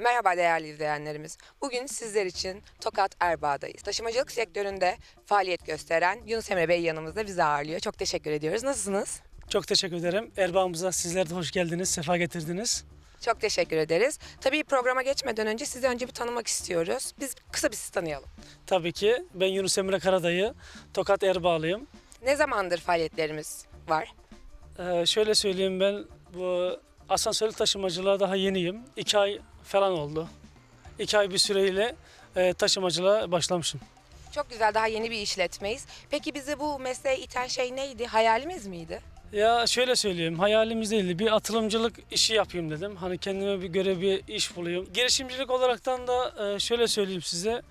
Merhaba değerli izleyenlerimiz. Bugün sizler için Tokat Erbaa'dayız. Taşımacılık sektöründe faaliyet gösteren Yunus Emre Bey yanımızda bizi ağırlıyor. Çok teşekkür ediyoruz. Nasılsınız? Çok teşekkür ederim. Erbağımıza sizler de hoş geldiniz, sefa getirdiniz. Çok teşekkür ederiz. Tabii programa geçmeden önce sizi önce bir tanımak istiyoruz. Biz kısa bir sizi tanıyalım. Tabii ki ben Yunus Emre Karadayı, Tokat Erbağlıyım. Ne zamandır faaliyetlerimiz var? Ee, şöyle söyleyeyim ben bu asansörlü taşımacılığa daha yeniyim. İki ay falan oldu. İki ay bir süreyle e, taşımacılığa başlamışım. Çok güzel, daha yeni bir işletmeyiz. Peki bizi bu mesleğe iten şey neydi? Hayalimiz miydi? Ya şöyle söyleyeyim, hayalimiz değildi. Bir atılımcılık işi yapayım dedim. Hani kendime bir göre bir iş bulayım. Girişimcilik olaraktan da e, şöyle söyleyeyim size.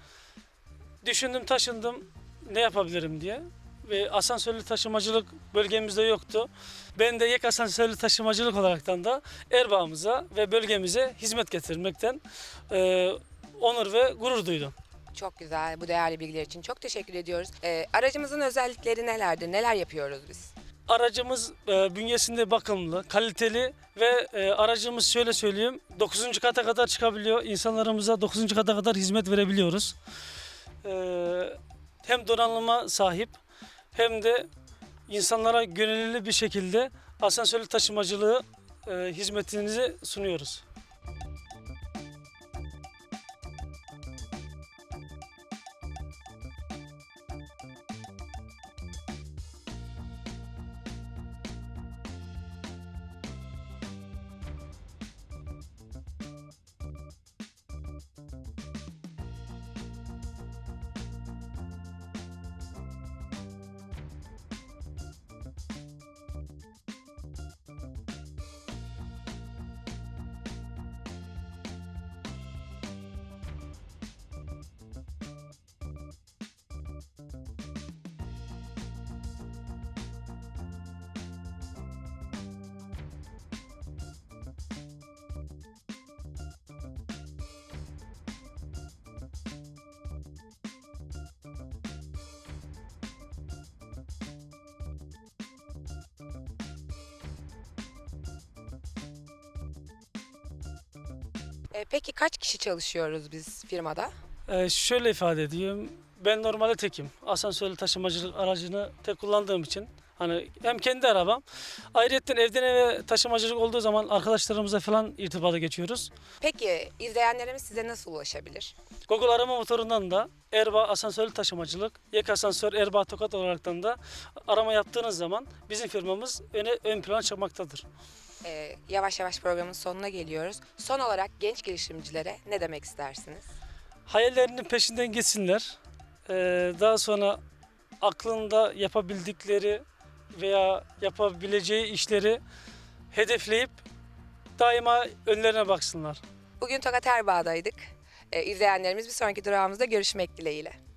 Düşündüm, taşındım ne yapabilirim diye. Ve asansörlü taşımacılık bölgemizde yoktu. Ben de yek asansörlü taşımacılık olaraktan da Erbağımıza ve bölgemize hizmet getirmekten e, onur ve gurur duydum. Çok güzel. Bu değerli bilgiler için çok teşekkür ediyoruz. Ee, aracımızın özellikleri nelerdir? Neler yapıyoruz biz? Aracımız e, bünyesinde bakımlı, kaliteli ve e, aracımız şöyle söyleyeyim 9. kata kadar çıkabiliyor. İnsanlarımıza 9. kata kadar hizmet verebiliyoruz. E, hem donanıma sahip hem de insanlara gönüllü bir şekilde asansörlü taşımacılığı e, hizmetinizi sunuyoruz. Ee, peki kaç kişi çalışıyoruz biz firmada? Ee, şöyle ifade edeyim. Ben normalde tekim. Asansörlü taşımacılık aracını tek kullandığım için hani hem kendi arabam. Ayrıca evden eve taşımacılık olduğu zaman arkadaşlarımıza falan irtibata geçiyoruz. Peki izleyenlerimiz size nasıl ulaşabilir? Google arama motorundan da Erbaa asansörlü taşımacılık, Yek asansör Erbaa Tokat olaraktan da arama yaptığınız zaman bizim firmamız öne ön plana çıkmaktadır. Ee, yavaş yavaş programın sonuna geliyoruz. Son olarak genç girişimcilere ne demek istersiniz? hayallerinin peşinden gitsinler. Ee, daha sonra aklında yapabildikleri veya yapabileceği işleri hedefleyip daima önlerine baksınlar. Bugün Tokat Erbaa'daydık. Ee, izleyenlerimiz bir sonraki durağımızda görüşmek dileğiyle.